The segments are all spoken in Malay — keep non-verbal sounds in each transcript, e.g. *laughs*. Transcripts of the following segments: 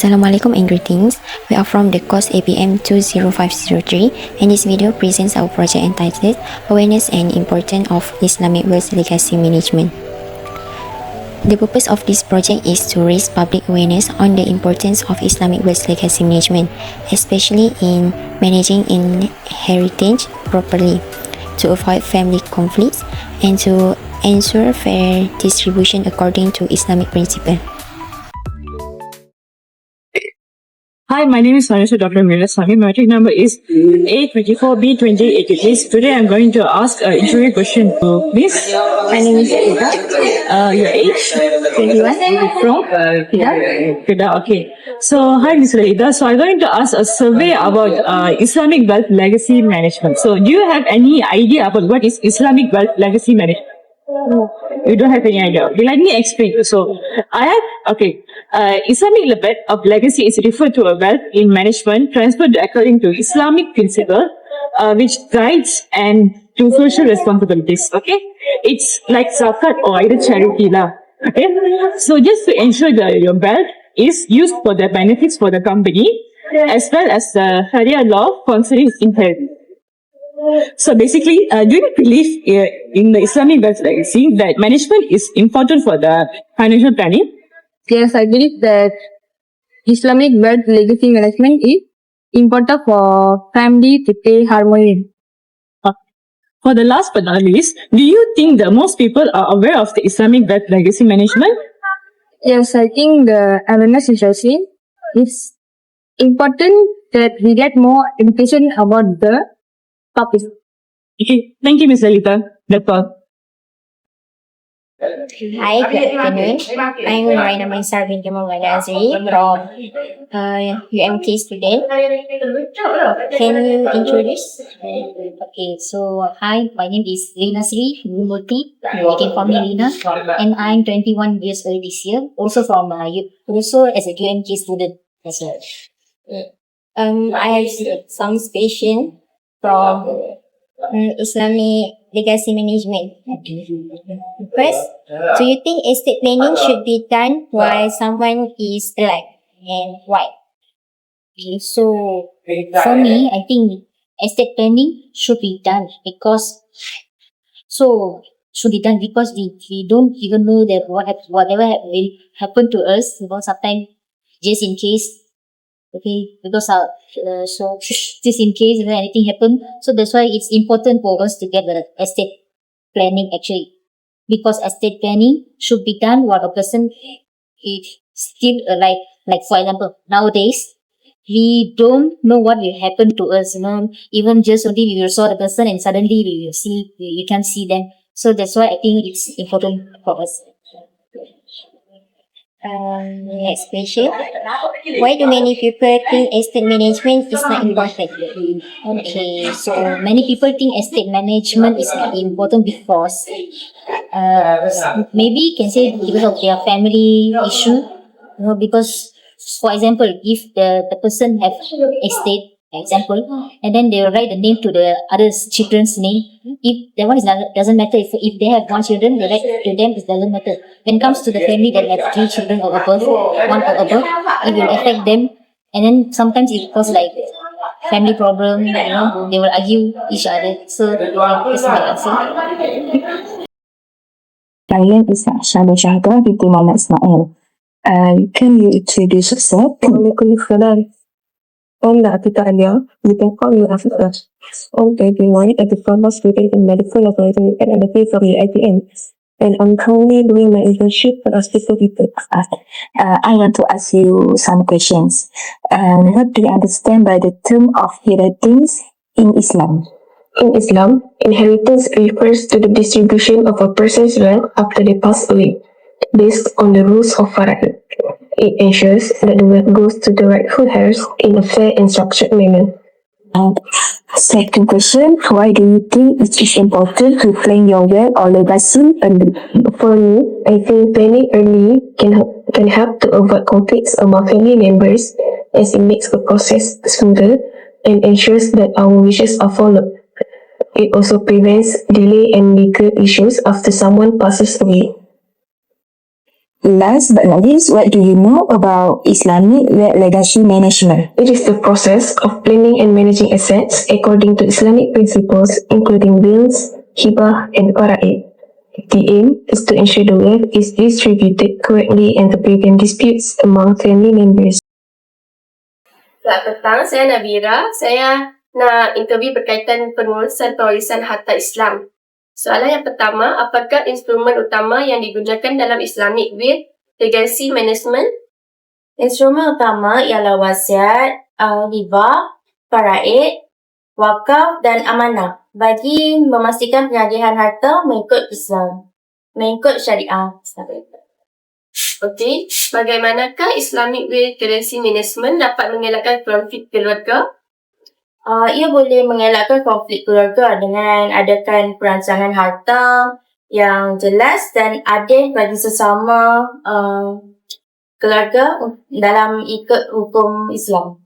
Assalamualaikum and greetings. We are from the course ABM 20503 and this video presents our project entitled Awareness and Importance of Islamic Wealth Legacy Management. The purpose of this project is to raise public awareness on the importance of Islamic wealth legacy management, especially in managing inheritance properly, to avoid family conflicts, and to ensure fair distribution according to Islamic principle. Hi, my name is Vanessa Dr. Mira Swami. My matric number is A24B2086. Today I'm going to ask an interview question to Miss. My name is Ida. Uh, your age? 21. From? Kedah. Kedah, okay. So, hi, Miss Ida. So, I'm going to ask a survey about uh, Islamic wealth legacy management. So, do you have any idea about what is Islamic wealth legacy management? No. You don't have any idea. Okay, let me explain. So, I have, okay, uh, Islamic wealth of legacy is referred to a wealth in management transferred according to Islamic principle, uh, which guides and to social responsibilities. Okay, it's like zakat or either charity lah. Okay, so just to ensure that your wealth is used for the benefits for the company as well as the Sharia law concerning inheritance. So basically, uh, do you believe uh, in the Islamic wealth legacy that management is important for the financial planning? Yes, I believe that Islamic wealth legacy management is important for family to stay harmony. Uh, for the last but not least, do you think that most people are aware of the Islamic wealth legacy management? Yes, I think the awareness is also it's important that we get more education about the topic. Okay, thank you, Ms. Lalita. That's all. Hi, good afternoon. I'm Marina Mansar Jamal Azri from uh, UMK student. Can you introduce? Okay, so hi, my name is Lina Sri Murthy. You can call me Lina. And I'm 21 years old this year. Also from uh, also as a UMK student as well. Um, I have some question from um, Islamic legacy management. First, do you think estate planning should be done while someone is alive and why? Okay, so for me, I think estate planning should be done because so should be done because we, we don't even know that what hap- whatever hap- will happen to us. You know, sometimes just in case. Okay, because uh, uh, so *laughs* just in case if anything happen, so that's why it's important for us to get the estate planning actually because estate planning should be done while a person is still alive. Like for example, nowadays we don't know what will happen to us. You know, even just only we will saw the person and suddenly we will see we, we can't see them. So that's why I think it's important for us. Um, next question. Why do many people think estate management is not important? Okay, so many people think estate management is not important because uh, maybe you can say because of their family issue. You know, because for example, if the, the person have estate, example, and then they will write the name to the other children's name. If that one is not, doesn't matter. If, if they have one children, they write to them, it doesn't matter. When it comes to the family that have three children or above, one or above, it will affect them. And then sometimes it cause like family problem, you know, they will argue each other. So that's my answer. My name is Shana Shahda binti Muhammad Ismail. Uh, can you introduce yourself? OMNA Italia, you can call me as such. OM 21 as a former student in medical laboratory at MIT of the IPM. And I'm currently doing my internship for hospital people. Uh, I want to ask you some questions. Um, what do you understand by the term of inheritance in Islam? In Islam, inheritance refers to the distribution of a person's wealth after they pass away, based on the rules of Fara'id. It ensures that the wealth goes to the rightful heirs in a fair and structured manner. And second question, why do you think it is important to plan your wealth or legacy early? For me, I think planning early can help, can help to avoid conflicts among family members as it makes the process smoother and ensures that our wishes are followed. It also prevents delay and legal issues after someone passes away. Last but not least, what do you know about Islamic wealth legacy management? It is the process of planning and managing assets according to Islamic principles, including wills, hibah, and fara'id. The aim is to ensure the wealth is distributed correctly and to prevent disputes among family members. Selamat petang, saya Nabira. Saya nak interview berkaitan pengurusan pewarisan harta Islam. Soalan yang pertama, apakah instrumen utama yang digunakan dalam Islamic Will Legacy Management? Instrumen utama ialah wasiat, uh, hibah, faraid, wakaf dan amanah bagi memastikan penyediaan harta mengikut Islam, mengikut syariah. Okey, bagaimanakah Islamic Will Legacy Management dapat mengelakkan konflik keluarga? Uh, ia boleh mengelakkan konflik keluarga dengan adakan perancangan harta yang jelas dan adil bagi sesama uh, keluarga dalam ikut hukum Islam.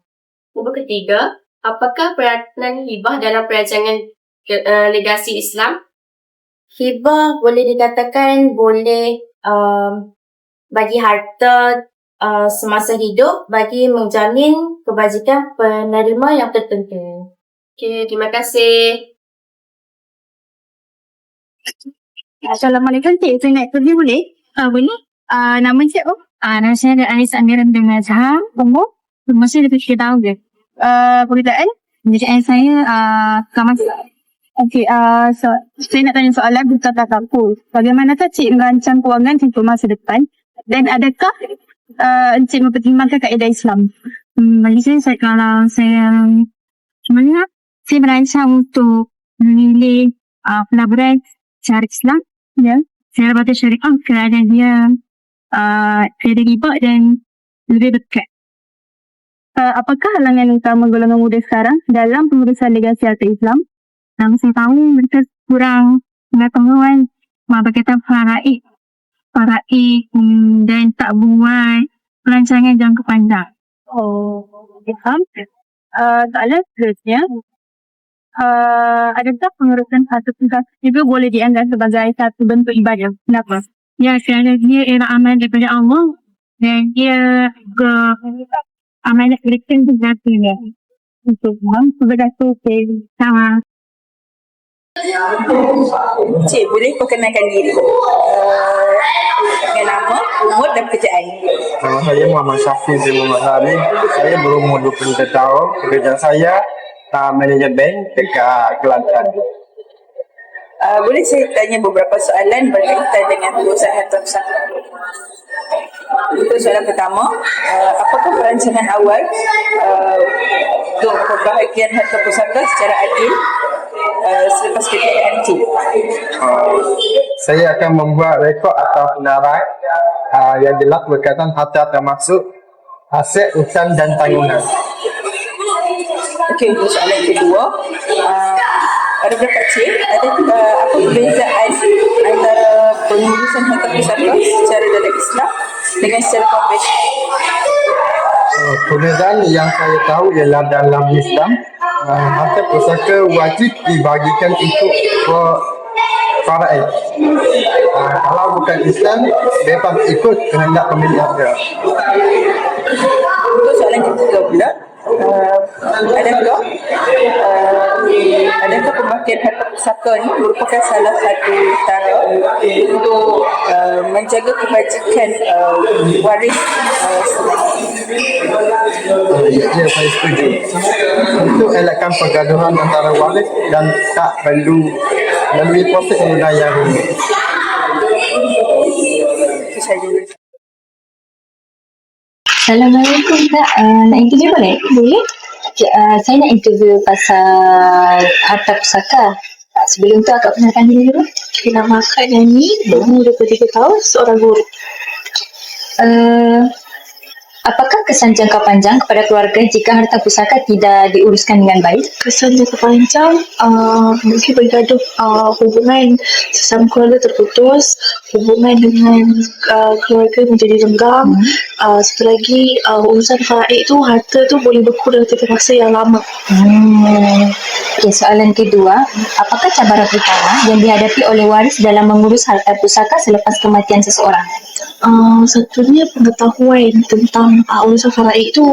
Nombor ketiga, apakah peranan hibah dalam perancangan uh, legasi Islam? Hibah boleh dikatakan boleh um, bagi harta uh, semasa hidup bagi menjamin kebajikan penerima yang tertentu. Okey, terima kasih. Assalamualaikum Cik. Saya nak interview boleh? Ah, boleh. Ah, nama Cik apa? Ah, nama saya adalah Anis Amiran bin Azhar. Umur? Umur saya lebih 3 tahun je. Ah, pekerjaan? Pekerjaan saya ah, kamar Okey, ah, so, saya nak tanya soalan bukan takut. Bagaimanakah Cik merancang kewangan untuk masa depan? Dan adakah uh, Encik mempertimbangkan kaedah Islam? Hmm, bagi saya, saya kalau saya mana? Saya merancang untuk memilih uh, pelaburan syariah Islam. Ya. Saya baca syariah kerana dia uh, riba dan lebih dekat. Uh, apakah halangan utama golongan muda sekarang dalam pengurusan legasi harta Islam? Yang saya tahu mereka kurang pengetahuan berkaitan faraid faraid dan tak buat perancangan jangka panjang. Oh, faham? Uh, soalan seterusnya, uh, adakah pengurusan satu tugas juga boleh dianggap sebagai satu bentuk ibadah? Kenapa? Ya, kerana dia ialah amal daripada Allah dan dia ke amanat mereka juga dia. Untuk faham, sebagai tu, sama. Cik, boleh perkenalkan diri? Uh, dengan nama, umur dan pekerjaan. Nama saya Muhammad Syafiq bin Muhammad Salim. Saya berumur 23 tahun. Pekerjaan saya uh, manager bank dekat Kelantan. Uh, boleh saya tanya beberapa soalan berkaitan dengan perusahaan pusaka? Itu soalan pertama. Uh, apakah perancangan awal uh, untuk pembahagian harta pusaka secara adil selepas kejayaan Cik? Uh, saya akan membuat rekod atau penarai uh, yang jelas berkaitan harta termasuk aset, hutang dan tanggungan. Okey, untuk soalan kedua. Uh, ada berapa cik? Ada uh, apa perbezaan antara pengurusan harta pusaka secara dalam Islam dengan secara konvensional? Uh, perbezaan yang saya tahu ialah dalam Islam uh, harta pusaka wajib dibagikan untuk per- faraid. Uh, kalau bukan Islam, bebas ikut kehendak pemilik harta. Untuk soalan ketiga pula, uh, adakah uh, adakah pembagian harta pusaka ni merupakan salah satu cara untuk uh, menjaga kebajikan uh, waris uh, Uh, ya, ya, saya setuju. Untuk elakkan pergaduhan antara waris dan tak perlu melalui proses pengundian yang rumit. Assalamualaikum Kak. Uh, nak interview boleh? Boleh. Okay, uh, saya nak interview pasal harta pusaka. Sebelum tu akak kenalkan diri dulu. Okay, nama akak Nani, berumur 23 tahun, seorang guru. Uh, apakah kesan jangka panjang kepada keluarga jika harta pusaka tidak diuruskan dengan baik? Kesan jangka panjang, uh, mungkin bergaduh uh, hubungan sesama keluarga terputus, hubungan dengan uh, keluarga menjadi renggang. Hmm. Uh, satu lagi, uh, urusan faraid tu, harta tu boleh berkurang ketika masa yang lama. Hmm. Okay, soalan kedua, apakah cabaran utama yang dihadapi oleh waris dalam mengurus harta pusaka selepas kematian seseorang? uh, satunya pengetahuan tentang uh, urusan faraid tu.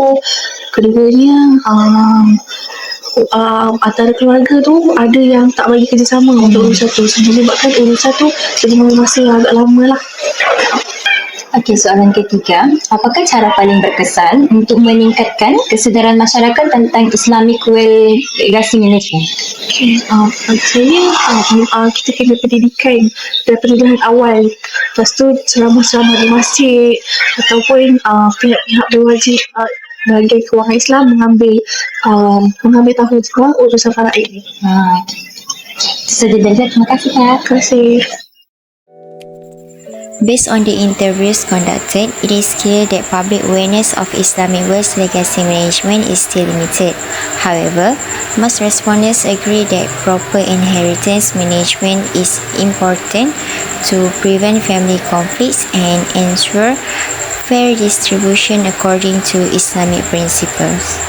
Keduanya, um, uh, antara keluarga tu ada yang tak bagi kerjasama untuk urusan tu. Menyebabkan urusan tu masa yang agak lama lah. Okey, soalan ketiga. Apakah cara paling berkesan untuk meningkatkan kesedaran masyarakat tentang Islamic Well Legacy Management? Okay, uh, bagi saya uh, kita kena pendidikan daripada dari awal. Lepas tu ceramah-ceramah di masjid ataupun uh, pihak-pihak berwajib uh, bahagian kewangan Islam mengambil um, mengambil tahu juga urusan faraid ni. Ha, okay. Itu saja dari saya. Terima kasih, Kak. Terima kasih. Based on the interviews conducted, it is clear that public awareness of Islamic West legacy management is still limited. However, most respondents agree that proper inheritance management is important to prevent family conflicts and ensure fair distribution according to Islamic principles.